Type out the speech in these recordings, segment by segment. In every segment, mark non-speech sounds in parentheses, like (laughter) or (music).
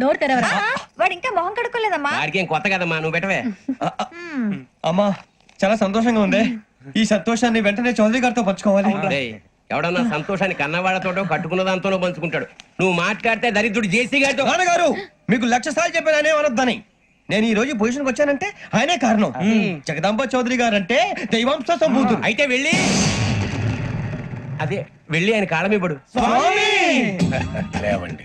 నోరు తెరవరా? వాడు ఇంకా మొహం కడుక్కోలేదమ్మా. వాడికి ఏం కొత్త కదమ్మా నువ్వు పెట్టవే. అమ్మా చాలా సంతోషంగా ఉంది. ఈ సంతోషాన్ని వెంటనే చౌదరి గారితో పంచుకోవాలి. డేయ్, ఎవడన్నా సంతోషాన్ని కన్నవాళ్ళతోటో కట్టుకున్న దాంతోనో పంచుకుంటాడు. నువ్వు మాట్లాడితే దరిద్రుడు జేసీ గారితో నాన్నగారు మీకు లక్ష సార్లు చెప్పాననే అనొద్దని. నేను ఈ రోజు పొజిషన్ వచ్చానంటే ఆయనే కారణం. జగదాంబ చౌదరి గారు అంటే దైవాంశ సంభూతుడు. అయితే వెళ్ళి అదే వెళ్ళి ఆయన కాళమివ్వడు (laughs) లేవండి.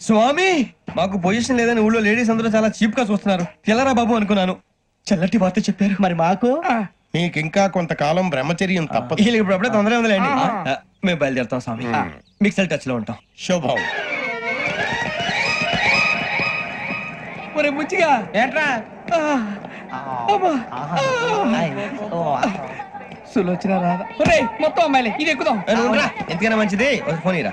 స్వామి మాకు పొజిషన్ లేదని ఊళ్ళో లేడీస్ అందరూ చాలా చీప్గా చూస్తున్నారు. తెల్లరా బాబు అనుకున్నాను. చల్లటి వార్త చెప్పారు. మరి మాకు? నీకింకా కొంతకాలం బ్రహ్మచర్యం తప్పదు. వీళ్ళకి ఇప్పుడు తొందరగా ఉందిలేండి. మేము బయలుదేరుతాం స్వామి. మిక్సల్ టచ్లో ఉంటాం. శుభం. ఒరే ముచ్చిగా. ఏంట్రా? సులోచన రాదా ఒరే మొత్తం అమ్మాయిలే ఇది ఎక్కుదాం. ఎందుకైనా మంచిది? ఫోన్ ఇరా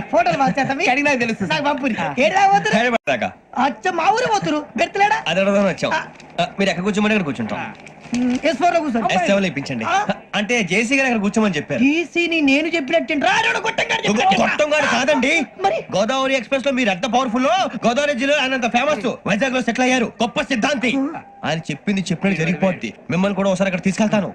ఫోటోలు మార్చేస్తాం అడిగినా తెలుసు నాకు ఏడా పోతురు? అచ్చ మా ఊరు పోతురు? అది వచ్చాం. మీరు ఎక్కడ కూర్చోమని అక్కడ కూర్చుంటాం. ఎస్ ఫోర్లో కూర్చోండి. ఎస్ సెవెన్ ఇప్పించండి. అంటే జేసీ గారు అక్కడ కూర్చోమని చెప్పారు. టీసీని నేను చెప్పినట్టు రాడు కొట్టంగాడు గొట్టం గారు కాదండి. మరి? గోదావరి ఎక్స్ప్రెస్లో మీరు ఎంత పవర్ఫుల్ గోదావరి జిల్లా ఆయన ఫేమస్ వైజాగ్లో సెటిల్ అయ్యారు. గొప్ప సిద్ధాంతి. ఆయన చెప్పింది చెప్పినట్టు జరిగిపోద్ది. మిమ్మల్ని కూడా ఒకసారి అక్కడ తీసుకెళ్తాను.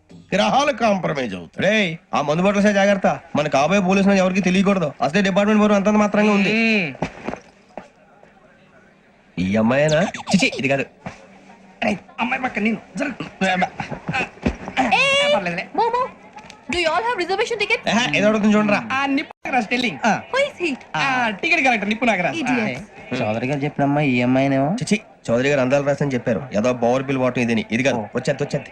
గ్రహాలు కాంప్రమైజ్ అవుతాయి. రే ఆ మందు బట్టలసే జాగ్రత్త. మన కాబోయే పోలీసులు ఎవరికి తెలియకూడదు. అసలే డిపార్ట్మెంట్ బోరు అంతంత మాత్రంగా ఉంది. ఈ అమ్మాయినా? చిచి ఇది కాదు. అమ్మాయి పక్క నేను. జరుగు. పర్లేదులే. Momo do you all have reservation ticket ఏహ, ఏదో అడుగుతుంది చూడరా. ఆ టెల్లింగ్ ఆ. టికెట్ కలెక్టర్ నిప్పు నాగరాజ్ Idiots. చౌదరి గారు చెప్పినమ్మా ఈ అమ్మాయినేమో. చిచి. చౌదరి గారు అందాలు రాసని చెప్పారు. ఏదో పవర్ బిల్ వాటం ఇదని. ఇది కాదు వచ్చేది వచ్చేది.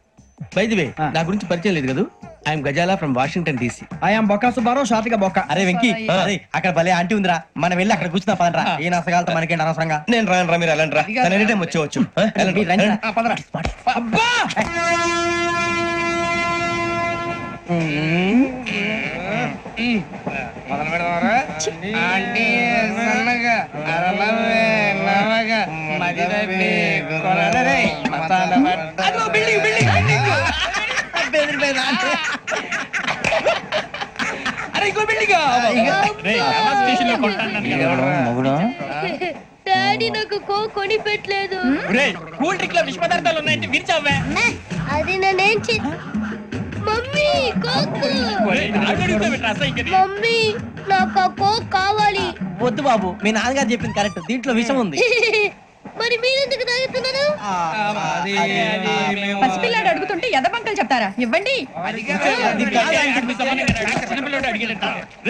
వే ఆ. నా గురించి పరిచయం లేదు కదా? I'm Gazala from Washington DC I'm Bokka Subbarao షాతిక బొక్క అరే వెంకీ అరే అక్కడ భలే ఆంటీ ఉందిరా. మనం వెళ్ళి అక్కడ కూర్చున్నా పదరా ఏ నసగాలతో మనకేంటి అనవసరంగా? నేను రాను రా మీరు వెళ్ళండి రా తన ఎనీ టైం వచ్చేవచ్చు. అబ్బా! మొదలు పెడదామరా ఆంటీ సన్నగా అరలవే నవగా మది తప్పి కొరడరే మసాలా పట్ట. అదిగో బిల్డింగ్ బిల్డింగ్ బిల్డింగ్. బెదిరిపోయింది ఆంటీ. అరే ఇంకో బిల్డింగ్. డాడీ నాకు కో కొని పెట్టలేదు కూల్ డ్రింక్లో విష పదార్థాలు ఉన్నాయంటే విరిచావే. అది నేనేం చే మమ్మీ కోక్. మమ్మీ నాకు కోక్ కావాలి. వద్దు బాబు మీ నాన్నగారు చెప్పింది కరెక్ట్. దీంట్లో విషం ఉంది. (laughs) మరి మీరెందుకు తాగుతున్నారు పసిపిల్లాడు అడుగుతుంటే ఎదబంకలు చెప్తారా? ఇవ్వండి.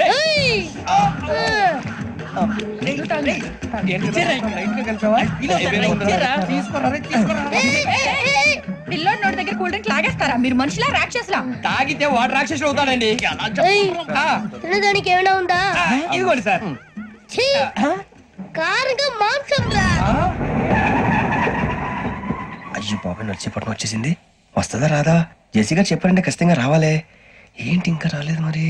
ఏయ్! ఆ! పిల్లోడి నోటి దగ్గర కూల్ డ్రింక్ లాగేస్తారా? మీరు మనుషులా రాక్షసులా? తాగితే వాడు రాక్షసుడు అవుతాడండి! ఆ, తినడానికి ఏమైనా ఉందా? ఆ, ఇదిగోండి సార్. ఛీ! కారుగా మాంసం రా. అయ్యో బాబాయ్ నడిచేపట్నం వచ్చేసింది. వస్తుందా రాదా? జేసీ గారు చెప్పారంటే ఖచ్చితంగా రావాలే. ఏంటి ఇంకా రాలేదు మరి?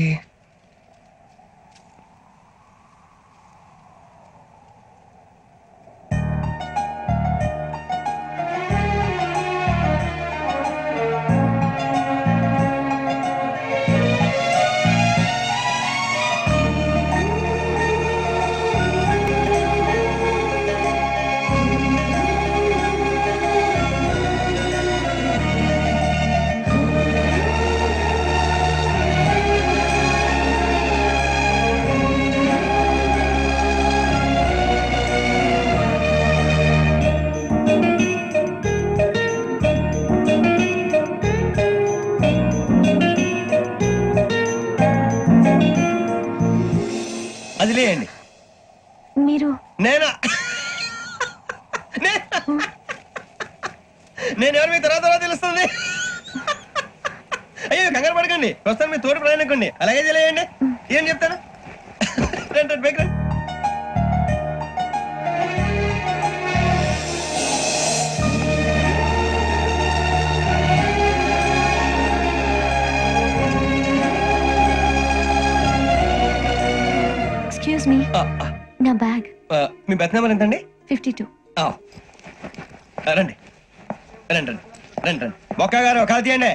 మీ బెత్ నెంబర్ ఎంతండి? Fifty two. రండి. రండి రండి రండి రండి. బొక్క గారు కాల్ తీయండి?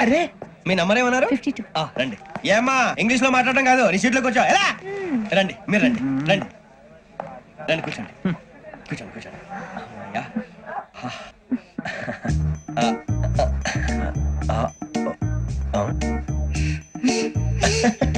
అరే మీ నంబర్ ఏమన్నారు? Fifty two. ఆ, రండి. ఏమ్మా ఇంగ్లీష్లో మాట్లాడడం కాదు నీ సీట్లోకి వచ్చా ఎలా? రండి మీరు రండి రండి. రండి కూర్చోండి. కూర్చోండి కూర్చోండి. యా. ఆ, ఆ, ఆ, ఆ. (laughs)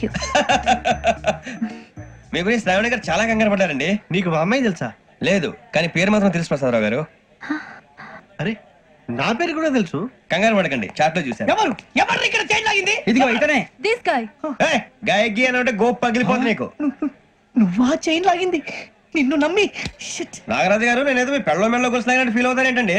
థ్యాంక్ యూ మీ గురించి శ్రావణి గారు చాలా కంగారు పడ్డారండి. నీకు మా అమ్మాయి తెలుసా? లేదు కానీ పేరు మాత్రం తెలుసు ప్రసాదరావు గారు. అరే నా పేరు కూడా తెలుసు? కంగారు పడకండి చాట్లో చూశాను. ఎవరు? ఎవరు ఇక్కడ చేంజ్ లాగింది? ఇదిగో ఇతనే. దిస్ గాయ్ ఏయ్, గాయకి అని అంటే గోప్ పగిలిపోతుంది నీకు. నువ్వా చైన్ లాగింది? నిన్ను నమ్మి. షిట్ నాగరాజు గారు నేనేదో మీ పెళ్ళ మెళ్ళలో గురిసిలాగినట్టు ఫీల్ అవుతానేంటండి